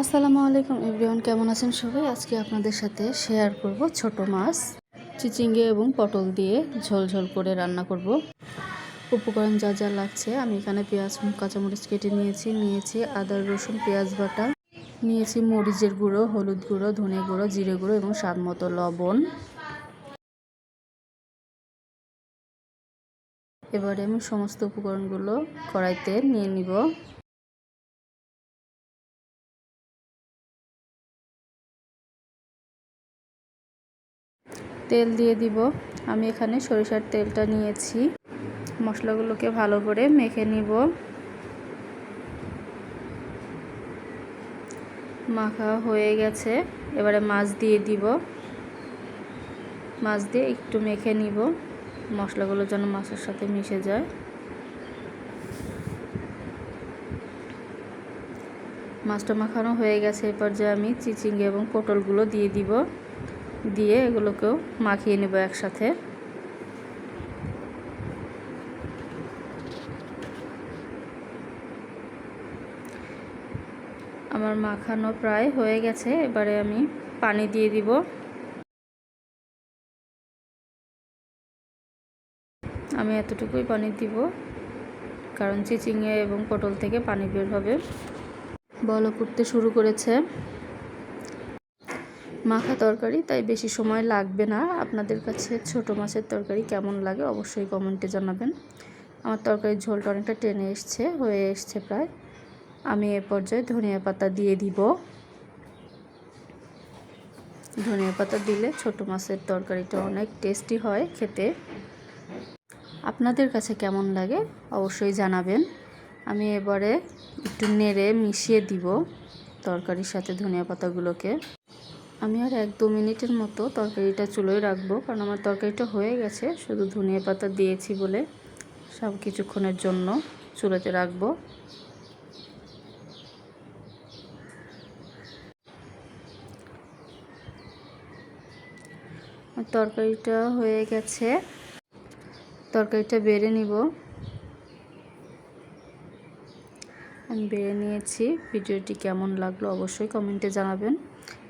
আসসালামু আলাইকুম এভরিওয়ান, কেমন আছেন সবাই? আজকে আপনাদের সাথে শেয়ার করব ছোট মাছ, চিচিঙ্গে এবং পটল দিয়ে ঝোল ঝোল করে রান্না করব। উপকরণ যা যা লাগছে, আমি এখানে পেঁয়াজ, কাঁচামরিচ কেটে নিয়েছি নিয়েছি আদা, রসুন, পেঁয়াজ বাটা, নিয়েছি মরিচের গুঁড়ো, হলুদ গুঁড়ো, ধনে গুঁড়ো, জিরে গুঁড়ো এবং স্বাদ মতো লবণ। এবারে আমি সমস্ত উপকরণগুলো কড়াইতে নিয়ে নিব। তেল দিয়ে দিব। আমি এখানে সরিষার তেলটা নিয়েছি। মশলাগুলোকে ভালো করে মেখে নিব। মাখা হয়ে গেছে। এবারে মাছ দিয়ে দিব। মাছ দিয়ে একটু মেখে নিব। মশলাগুলো যেন মাছের সাথে মিশে যায়। মাছটা মাখানো হয়ে গেছে। এরপর যে আমি চিচিঙ্গে এবং পটলগুলো দিয়ে দিব। দিয়ে এগুলোকেও মাখিয়ে নেব একসাথে। আমার মাখানো প্রায় হয়ে গেছে, এবারে আমি পানি দিয়ে দিব। আমি এতটুকুই পানি দিব, কারণ চিচিঙে এবং পটল থেকে পানি বের হবে। বল করতে শুরু করেছে। মাখা তরকারি, তাই বেশি সময় লাগবে না। আপনাদের কাছে ছোট মাছের তরকারি কেমন লাগে অবশ্যই কমেন্টে জানাবেন। আমার তরকারির ঝোলটা অনেকটা টেনে এসছে, হয়ে এসছে প্রায়। আমি এ পর্যায়ে ধনিয়া পাতা দিয়ে দিব। ধনিয়া পাতা দিলে ছোট মাছের তরকারিটা অনেক টেস্টি হয় খেতে। আপনাদের কাছে কেমন লাগে অবশ্যই জানাবেন। আমি এবারে একটু নেড়ে মিশিয়ে দিব তরকারির সাথে ধনিয়া পাতাগুলোকে। আমি আর এক দু মিনিটের মতো তরকারিটা চুলোয় রাখব, কারণ আমার তরকারিটা হয়ে গেছে। শুধু ধনিয়া পাতা দিয়েছি বলে সব কিছুক্ষণের জন্য চুলোতে রাখব। তরকারিটা হয়ে গেছে। তরকারিটা বেড়ে নিব। আমি বেড়ে নিয়েছি। ভিডিওটি কেমন লাগল অবশ্যই কমেন্টে জানাবেন।